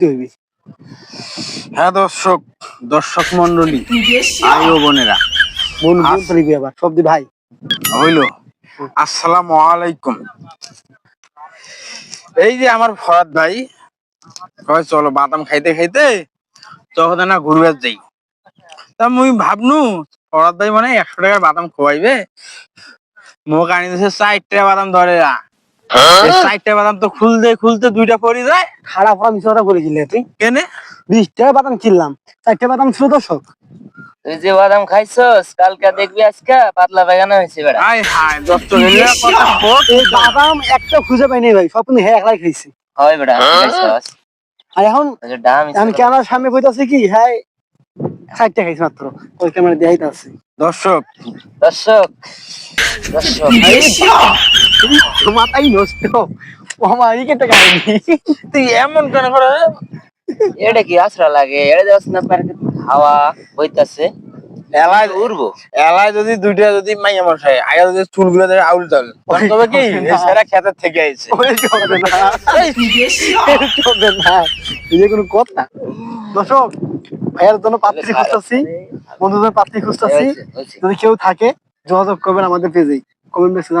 হইবি হ্যাঁ দর্শক দর্শক মন্ডলী ভাই ও বোনেরা বোন আবার ভাই। হইল। আসসালামু আলাইকুম। এই যে আমার ফরাদ ভাই কয় চলো বাদাম খাইতে খাইতে তখন না ঘুরবে যাই। তা মুই ভাবনু ফরাদ ভাই মানে একশো টাকার বাদাম খোয়াইবে। মোক আনি দিছে চারটা বাদাম ধরে না চারটা বাদাম তো খুলতে খুলতে দুইটা পড়ে যায়। খারাপ মিশা কথা তুই। কেনে? বিশ টাকা বাদাম কিনলাম। চারটে বাদাম ছিল তুই যে বাদাম খাইছস কালকে দেখবি আজকে পাতলা পায়খানা হয়েছে বেড়া। আয় হায় দত্ত কথা হোক এই বাদাম একটা খুঁজে পাইনি ভাই সব হ্যাঁ একলাই খাইছি। হয় বেড়া খাইছস? আর এখন আমি ক্যামেরার সামনে কইতাছি কি হ্যাঁ চারটে খাইছি মাত্র। ওই ক্যামেরা দেখাইতে আছে দর্শক। দর্শক দর্শক। মাথাই নষ্ট। তুই এমন কেন করে? এটা কি লাগে? এটা যাস না পার্কে হাওয়া বইতাছে? এলাই উড়বো। এলাই যদি দুইটা যদি মাইয়া আগে যদি চুলগুলো ধরে আউল তবে কি? সেরা খেতের থেকে আইছে। চলবে না। চলবে না। এই যে কোনো কথা। দর্শক ভাইয়ের জন্য পাত্রী খুঁজতেছি। বন্ধুদের পাত্রী খুঁজতেছি। যদি কেউ থাকে যোগাযোগ করবেন আমাদের পেজে কমেন্ট বক্সে